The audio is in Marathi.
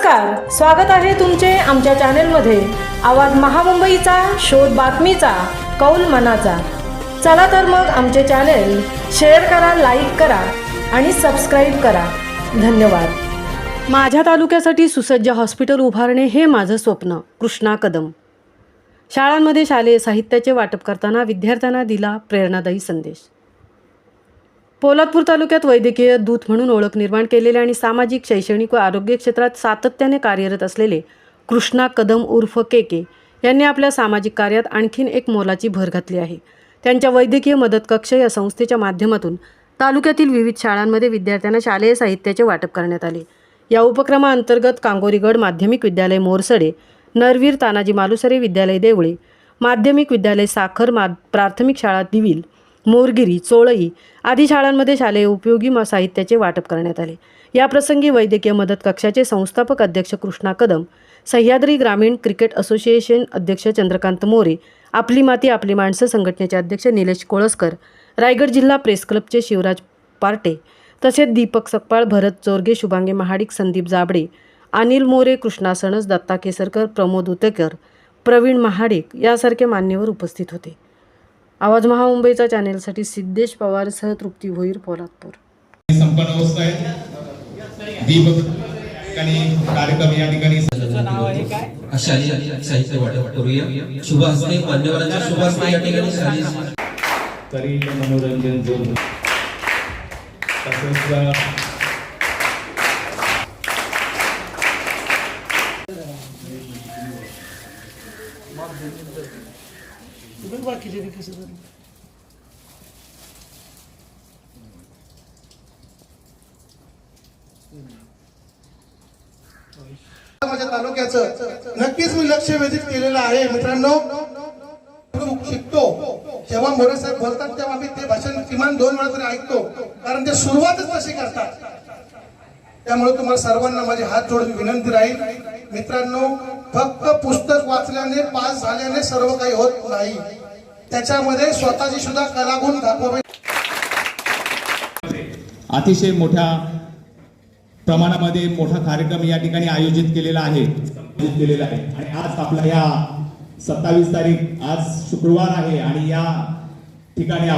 नमस्कार स्वागत आहे तुमचे आमच्या चॅनेलमध्ये. आवाज महामुंबईचा शोध बातमीचा कौल मनाचा. चला तर मग आमचे चॅनेल शेअर करा लाईक करा आणि सबस्क्राईब करा. धन्यवाद. माझ्या तालुक्यासाठी सुसज्ज हॉस्पिटल उभारणे हे माझं स्वप्न. कृष्णा कदम. शाळांमध्ये शालेय साहित्याचे वाटप करताना विद्यार्थ्यांना दिला प्रेरणादायी संदेश. पोलादपूर तालुक्यात वैद्यकीय दूत म्हणून ओळख निर्माण केलेले आणि सामाजिक शैक्षणिक व आरोग्य क्षेत्रात सातत्याने कार्यरत असलेले कृष्णा कदम उर्फ के के यांनी आपल्या सामाजिक कार्यात आणखीन एक मोलाची भर घातली आहे. त्यांच्या वैद्यकीय मदत कक्ष या संस्थेच्या माध्यमातून तालुक्यातील विविध शाळांमध्ये विद्यार्थ्यांना शालेय साहित्याचे वाटप करण्यात आले. या उपक्रमाअंतर्गत कांगोरीगड माध्यमिक विद्यालय मोरसडे नरवीर तानाजी मालुसरे विद्यालय देवळे माध्यमिक विद्यालय साखर मा प्राथमिक शाळा दिविल मोरगिरी चोळई आदी शाळांमध्ये शालेय उपयोगी म साहित्याचे वाटप करण्यात आले. याप्रसंगी वैद्यकीय मदत कक्षाचे संस्थापक अध्यक्ष कृष्णा कदम सह्याद्री ग्रामीण क्रिकेट असोसिएशन अध्यक्ष चंद्रकांत मोरे आपली माती आपली माणसं संघटनेचे अध्यक्ष निलेश कोळसकर रायगड जिल्हा प्रेस क्लबचे शिवराज पार्टे तसेच दीपक सकपाळ भरत चोरगे शुभांगे महाडिक संदीप जाबडे अनिल मोरे कृष्णा सणस दत्ता केसरकर प्रमोद उतेकर प्रवीण महाडिक यासारखे मान्यवर उपस्थित होते. आवाज महामुंबईचा चॅनेलसाठी सिद्धेश पवारसह तृप्ती भोईर पोलादपूर संपन्न होत आहे. दीपक आणि कार्यक्रम या ठिकाणी अशा साहित्य वाटप करूया. शुभ हस्ते मान्यवरांच्या शुभ हस्ते या ठिकाणी शालेय तरी मनोरंजन जो तसंच माझ्या तालुक्याचं नक्कीच मी लक्ष वेधित केलेलं आहे. मित्रांनो शिकतो. जेव्हा मोरे साहेब बोलतात तेव्हा मी ते भाषण किमान दोन वेळा तरी ऐकतो. कारण ते सुरुवातच तशी करतात. त्यामुळे तुम्हाला सर्वांना माझे हात जोडून विनंती राहील. मित्रांनो फक्त पुस्तक वाचल्याने पास झाल्याने सर्व काही होत नाही. त्याच्यामध्ये स्वतःची सुद्धा कलागुण दाखवावे अतिशय मोठ्या प्रमाणामध्ये मोठा कार्यक्रम या ठिकाणी आयोजित केलेला आहे. आयोजित केलेला आहे. आणि आज आपला या सत्तावीस तारीख आज शुक्रवार आहे आणि या ठिकाणी